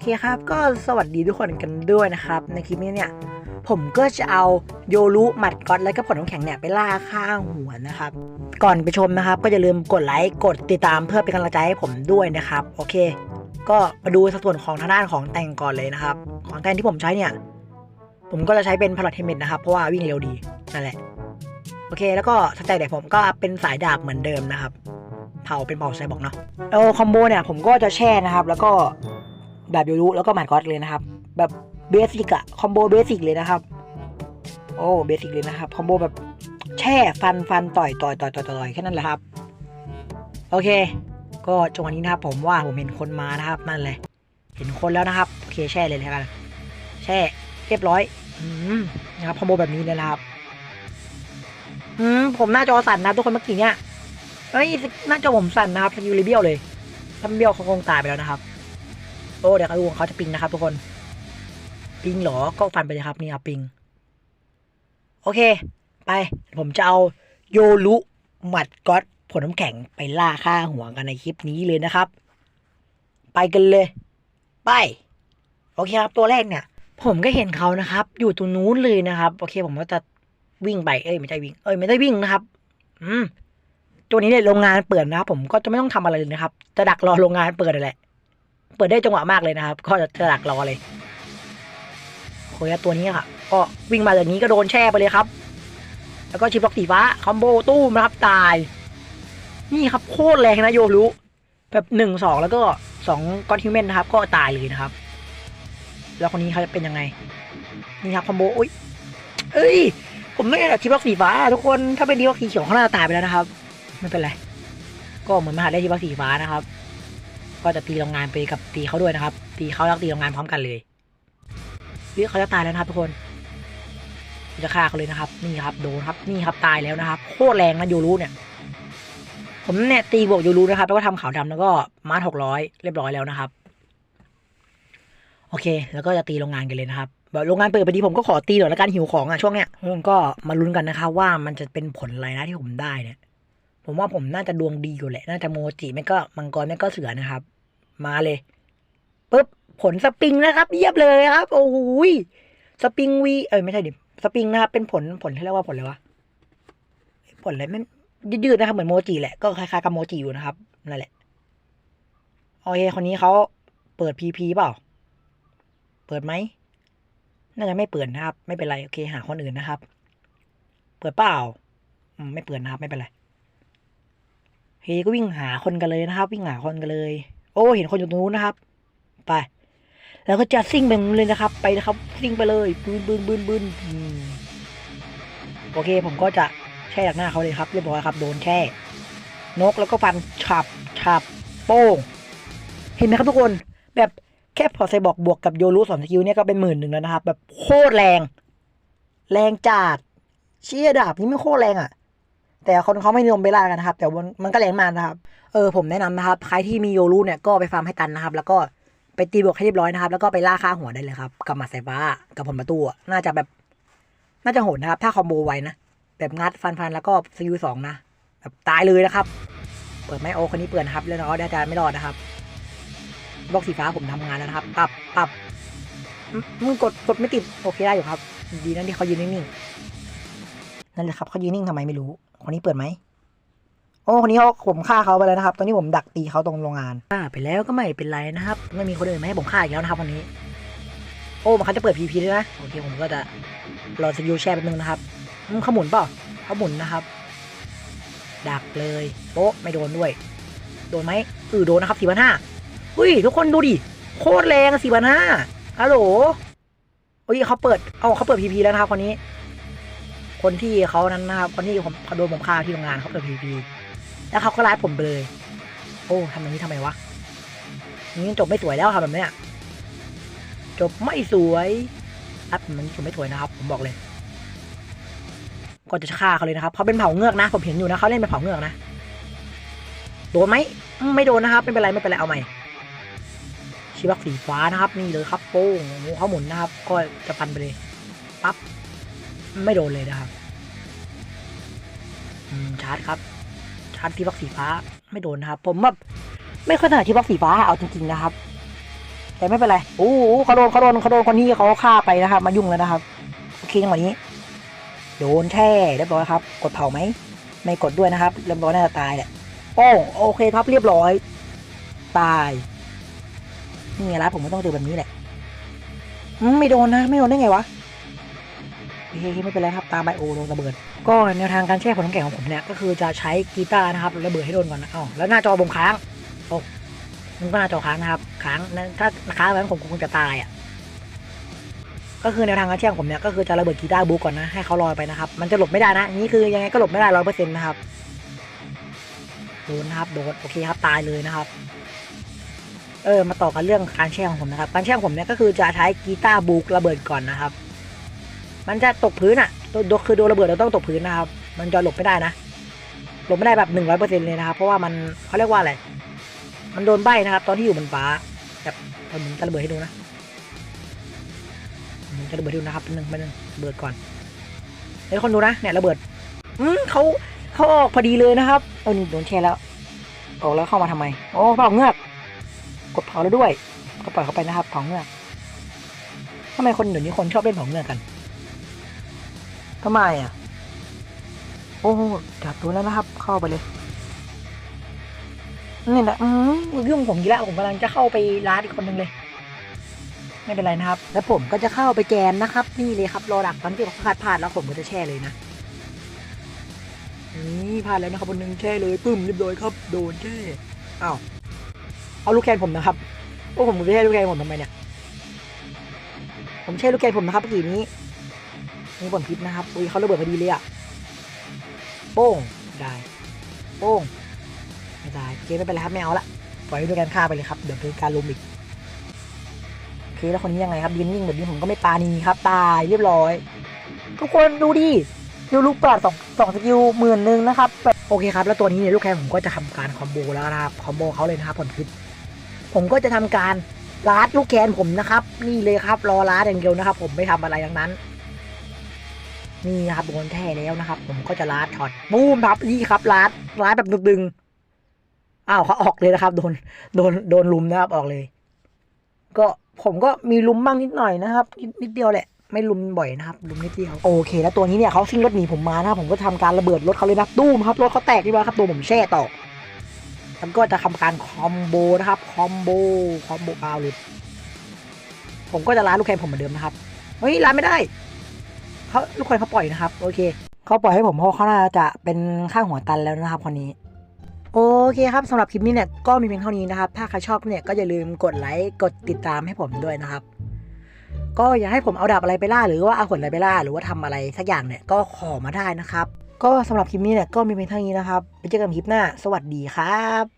เคครับ ก็สวัสดีทุกคนกันด้วยนะครับ ในคลิปนี้เนี่ยผมก็จะเอาโยรุหมัดก๊อตและก็ผลน้ำแข็งเนี่ยไปล่าข้างหัวนะครับ ก่อนไปชมนะครับ ก็อย่าลืมกดไลค์กดติดตามเพื่อเป็นกำลังใจให้ผมด้วยนะครับ โอเค ก็มาดูสัดส่วนของทางด้านของแต่งก่อนเลยนะครับ ของแต่งที่ผมใช้เนี่ย ผมก็จะใช้เป็นพลัดเทมเมตนะครับเพราะว่าวิ่งเร็วดีนั่นแหละโอเค แล้วก็สแต็กเดี๋ยวผมก็เป็นสายดาบเหมือนเดิมนะครับเผาเป็นเผาไซบอกเนาะแล้คอมโบเนี่ยผมก็จะแช่นะครับ แล้วก็ แบบยูรุแล้วก็หมัดก๊อตเลยนะครับ แบบเบสิกอะคอมโบเบสิกเลยนะครับ โอ้เบสิกเลยนะครับคอมโบแบบแช่ฟันฟันต่อยต่อยต่อยต่อยต่อยแค่นั้นแหละครับ โอเค ก็จังหวะนี้นะครับ ผมว่าผมเห็นคนมานะครับนั่นเลย เห็นคนแล้วนะครับโอเคแช่เลยแล้วกันแช่เรียบร้อยอืมนะครับคอมโบแบบนี้เลยนะครับอืมผมหน้าจอสั่นนะทุกคนเมื่อกี้เนี่ยเอ้ยน่าจะผมสั่นนะครับสกิลเลเบียวเลยถ้าเบี้ยวเขาคงตายไปแล้วนะครับ โอ้เดี๋ยวเขาดูของเขาจะปิงนะครับทุกคน ปิงหรอ ก็ฟันไปเลยครับนี่ครับปิง โอเค ไป ผมจะเอาโยรุหมัดก๊อตผลน้ำแข็งไปล่าฆ่าหัวกันในคลิปนี้เลยนะครับ ไปกันเลย ไป โอเคครับตัวแรกเนี่ย ผมก็เห็นเขานะครับ อยู่ตรงนู้นเลยนะครับ โอเค ผมก็จะวิ่งไป เอ้ยไม่ใช่วิ่ง เอ้ยไม่ได้วิ่งนะครับ อืมตัวนี้เนี่ยโรงงานเปิดนะครับ ผมก็จะไม่ต้องทำอะไรเลยนะครับ จะดักรอโรงงานเปิดนั่นแหละ เปิดได้จังหวะมากเลยนะครับ ก็จะดักรอเลยโอ้ยตัวนี้ค่ะ ก็วิ่งมาอย่างนี้ก็โดนแช่ไปเลยครับ แล้วก็ชิปล็อกสีฟ้าคอมโบตู้มนะครับตาย นี่ครับโคตรแรงนะโยรุแบบหนึ่งสองแล้วก็สองก้อนฮิวแมนนะครับ ก็ตายเลยนะครับ แล้วคนนี้เขาจะเป็นยังไง นี่ครับคอมโบอุ้ยเอ้ย ผมไม่ได้ชิปล็อกสีฟ้า ทุกคนถ้าเป็นดีล็อกสีเขียวเขาน่าตายไปแล้วนะครับ ไม่เป็นไรก็เหมือนมาหาได้ที่ว่าสีฟ้านะครับ ก็จะตีโรงงานไปกับตีเขาด้วยนะครับ ตีเขาแล้วตีโรงงานพร้อมกันเลยเฮ้ยเขาจะตายแล้วนะครับทุกคนจะฆ่าเขาเลยนะครับ นี่ครับโดนครับนี่ครับตายแล้วนะครับ โคตรแรงนะยูรูเนี่ย ผมเนี่ยตีบวกยูรูนะครับ แล้วก็ทำขาวดำแล้วก็มาร์หกร้อยเรียบร้อยแล้วนะครับ โอเค แล้วก็จะตีโรงงานกันเลยนะครับแบบโรงงานเปิดพอดีผมก็ขอตีหน่อยละกันหิวของอะช่วงเนี้ยผมก็มาลุ้นกันนะครับว่ามันจะเป็นผลอะไรนะที่ผมได้เนี่ย ผมว่าผมน่าจะดวงดีอยู่แหละ น่าจะโมจิไม่ก็มังกรไม่ก็เสือนะครับ มาเลยปุ๊บผลสปริงนะครับเยียบเลยครับ โอ้โหยสปริงวีเอ้ยไม่ใช่ดิสปริงนะครับเป็นผลผลที่เรียกว่าผลอะไรวะผลอะไรไม่ยืดๆนะครับ เหมือนโมจิแหละก็คล้ายๆกับโมจิอยู่นะครับนั่นแหละโอเคคนนี้เขาเปิดพีพีเปล่า เปิดไหมน่าจะไม่เปิดนะครับ ไม่เป็นไรโอเคหาคนอื่นนะครับ เปิดเปล่าไม่เปิดนะครับไม่เป็นไรเฮก็วิ่งหาคนกันเลยนะครับ วิ่งหาคนกันเลย อ้เห็นคนอยู่ตรงนู้นนะครับ ไป แล้วก็จะซิ่งไปเลยนะครับ ไปนะครับซิ่งไปเลยบืนบืนบืนบืนโอเค ผมก็จะแช่จากหน้าเขาเลยครับเรียบร้อยครับ โดนแช่ นกแล้วก็ฟันฉับฉับโป้ง เห็นไหมครับทุกคนแบบแค่พอไซบอกบวกกับโยรุสอนสกิลเนี่ยก็เป็นหมื่นหนึ่งแล้วนะครับ แบบโคตรแรง แรงจัดเชี่ยดาบนี่ไม่โคตรแรงอะ แต่คนเขาไม่นิยมไปล่ากันนะครับ แต่มันมันก็แรงมากนะครับ เออผมแนะนำนะครับ ใครที่มีโยรุเนี่ยก็ไปฟาร์มให้ตันนะครับ แล้วก็ไปตีบวกให้เรียบร้อยนะครับ แล้วก็ไปล่าค่าหัวได้เลยครับ กับหมัดสายฟ้า กับผลประตูอะน่าจะแบบ น่าจะโหดนะครับ ถ้าคอมโบไวนะ แบบงัดฟันฟันแล้วก็สกิลสองนะ แบบตายเลยนะครับ เปิดไม่โอคนนี้เปิดนะครับ แล้วน้องอาจารย์ไม่รอดนะครับบล็อกสีฟ้าผมทำงานแล้วนะครับ ปรับปรับมึงกดกดไม่ติดโอเคได้อยู่ครับ ดีนะที่เขายืนนิ่งๆนั่นแหละครับเขายืนนิ่งทำไมไม่รู้ คนนี้เปิดไหมโอ้คนนี้เขาผมฆ่าเขาไปแล้วนะครับ ตอนนี้ผมดักตีเขาตรงโรงงานฆ่าไปแล้วก็ไม่เป็นไรนะครับ ไม่มีคนอื่นมาให้ผมฆ่าอีกแล้วนะครับวันนี้ โอ้มันเขาจะเปิดพีพีด้วยนะโอเคผมก็จะรอสกิลแชร์แป๊บนึงนะครับอืมเขาหมุนเปล่าขาหมุนนะครับ ดักเลยโป๊ะไม่โดนด้วย โดนไหมเออโดนนะครับสี่พันห้าอุ้ยทุกคนดูดิโคตรแรงสี่พันห้าฮัลโหลโอ้ยเขาเปิดเอาเขาเปิดพีพีแล้วนะครับคนนี้ คนที่เขานั้นนะครับคนที่ผมโดนผมฆ่าที่โรงงานเขาเปิดพีพีแล้วเขาก็ไล่ผมไปเลย โอ้ทำแบบนี้ทำไมวะนี่จบไม่สวยแล้วครับแบบเนี้ยจบไม่สวยครับมันจบไม่สวยนะครับ ผมบอกเลย ก็จะฆ่าเขาเลยนะครับเขาเป็นเผาเงือกนะ ผมเห็นอยู่นะเขาเล่นเป็นเผาเงือกนะโดนไหมไม่โดนนะครับไม่เป็นไรไม่เป็นไรเอาใหม่ชีวักสีฟ้านะครับนี่เลยครับโป้งโอ้โหเขาหมุนนะครับ ก็จะฟันไปเลยปั๊บ ไม่โดนเลยนะครับชาร์จครับ ชาร์จที่วักสีฟ้าไม่โดนนะครับ ผมแบบไม่ค่อยถนัดที่วักสีฟ้าเอาจริงๆนะครับ แต่ไม่เป็นไรโอ้โหเขาโดนเขาโดนเขาโดนคนนี้เขาฆ่าไปนะครับ มายุ่งแล้วนะครับโอเคจังหวะนี้ โดนแช่เรียบร้อยครับ กดเผาไหมไม่กดด้วยนะครับเรียบร้อยน่าจะตายแหละโอ้โอเคครับเรียบร้อย ตายนี่ไงล่ะผมก็ต้องเจอแบบนี้แหละไม่โดนนะ ไม่โดนได้ไงวะ โอเคไม่เป็นไรครับตามไปโอโดนระเบิด ก็แนวทางการแช่ผลน้ำแข็งของผมเนี่ยก็คือจะใช้กีตาร์นะครับระเบิดให้โดนก่อนนะอ๋อแล้วหน้าจอผมค้างโอ้มันก็หน้าจอค้างนะครับค้างถ้าค้างแล้วผมคงจะตายอะก็คือแนวทางการแช่ของผมเนี่ยก็คือจะระเบิดกีตาร์บูก่อนนะให้เขาลอยไปนะครับ มันจะหลบไม่ได้นะนี่คือยังไงก็หลบไม่ได้ร้อยเปอร์เซ็นต์นะครับโดนนะครับโดนโอเคครับตายเลยนะครับเออมาต่อกันเรื่องการแช่ของผมนะครับการแช่ของผมเนี่ยก็คือจะใช้กีตาร์บูกระเบิดก่อนนะครับ มันจะตกพื้นอะตัวคือโดนระเบิดเราต้องตกพื้นนะครับ มันจะหลบไม่ได้นะ หลบไม่ได้แบบหนึ่งร้อยเปอร์เซ็นต์เลยนะครับ เพราะว่ามันเขาเรียกว่าอะไร มันโดนใบนะครับ ตอนที่อยู่บนฟ้าแบบผมจะระเบิดให้ดูนะผมจะระเบิดดูนะครับเป็นหนึ่งเป็นหนึ่งระเบิดก่อนเฮ้ยคนดูนะ เนี่ยระเบิด อืมเขาเขาออกพอดีเลยนะครับ เออนี่โดนแช่แล้ว ออกแล้วเข้ามาทำไม โอ้เผาเงือก กดเผาแล้วด้วย ก็ปล่อยเขาไปนะครับเผาเงือกทำไมคนเดี๋ยวนี้คนชอบเล่นเผาเงือกกัน ทำไมอะ โอ้จับตัวแล้วนะครับ เข้าไปเลยนี่นะอืมยุ่งผมอีล้วผมกำลังจะเข้าไปร้านอีกคนนึงเลย ไม่เป็นไรนะครับ แล้วผมก็จะเข้าไปแจมนะครับ นี่เลยครับรอดักตอนที่เขาพลาดพลาดแล้วผมก็จะแช่เลยนะนี่พลาดแล้วนะครับคนนึงแช่เลยปึ้มเรียบร้อยครับ โดนแช่อ้าวเอาลูกแคนผมนะครับโอ้ผมไม่ใช่ลูกแคนผมทำไมเนี่ยผมแช่ลูกแคนผมนะครับเมื่อกี้นี้ มีผลพิษนะครับอุ้ยเขาระเบิดพอดีเลยอะโป้งได้โป้งไม่ได้โอเคไม่เป็นไรครับไม่เอาละปล่อยด้วยกันฆ่าไปเลยครับเดี๋ยวเป็นการลุมอีกโอเคแล้วคนนี้ยังไงครับยืนนิ่งแบบนี้ผมก็ไม่ปานีครับตายเรียบร้อย ทุกคนดูดิดูลูกปราดสองสองสกิลหมื่นหนึ่งนะครับโอเคครับ แล้วตัวนี้เนี่ยลูกแคนผมก็จะทำการคอมโบแล้วนะครับคอมโบเขาเลยนะครับผลพิษผมก็จะทำการลาดลูกแคนผมนะครับ นี่เลยครับรอลาดอย่างเดียวนะครับ ผมไม่ทำอะไรทั้งนั้น นี่ครับโดนแท้แล้วนะครับ ผมก็จะลาดช็อตบูมครับนี่ครับลาดลาดแบบดึงๆอ้าวเขาออกเลยนะครับ โดนโดนโดนลุมนะครับออกเลย ก็ผมก็มีลุมบ้างนิดหน่อยนะครับนิดนิดเดียวแหละไม่ลุมบ่อยนะครับลุมนิดเดียวโอเค แล้วตัวนี้เนี่ยเขาซิ่งรถหนีผมมานะครับผมก็ทำการระเบิดรถเขาเลยนะตู้มครับรถเขาแตกที่ว่าครับตัวผมแช่ต่อแล้วก็จะทำการคอมโบนะครับคอมโบคอมโบอ้าหลุดผมก็จะล้าลูกแคนผมเหมือนเดิมนะครับเฮ้ยล้าไม่ได้ เขาลูกคนเขาปล่อยนะครับ โอเคเขาปล่อยให้ผมเพราะเขาน่าจะเป็นข้างหัวตันแล้วนะครับคนนี้โอเคครับสำหรับคลิปนี้เนี่ยก็มีเพียงเท่านี้นะครับ ถ้าใครชอบเนี่ยก็อย่าลืมกดไลค์กดติดตามให้ผมด้วยนะครับ ก็อย่าให้ผมเอาดาบอะไรไปล่า หรือว่าเอาผลอะไรไปล่า หรือว่าทำอะไรสักอย่างเนี่ยก็ขอมาได้นะครับ ก็สำหรับคลิปนี้เนี่ยก็มีเพียงเท่านี้นะครับไปเจอกันคลิปหน้า สวัสดีครับ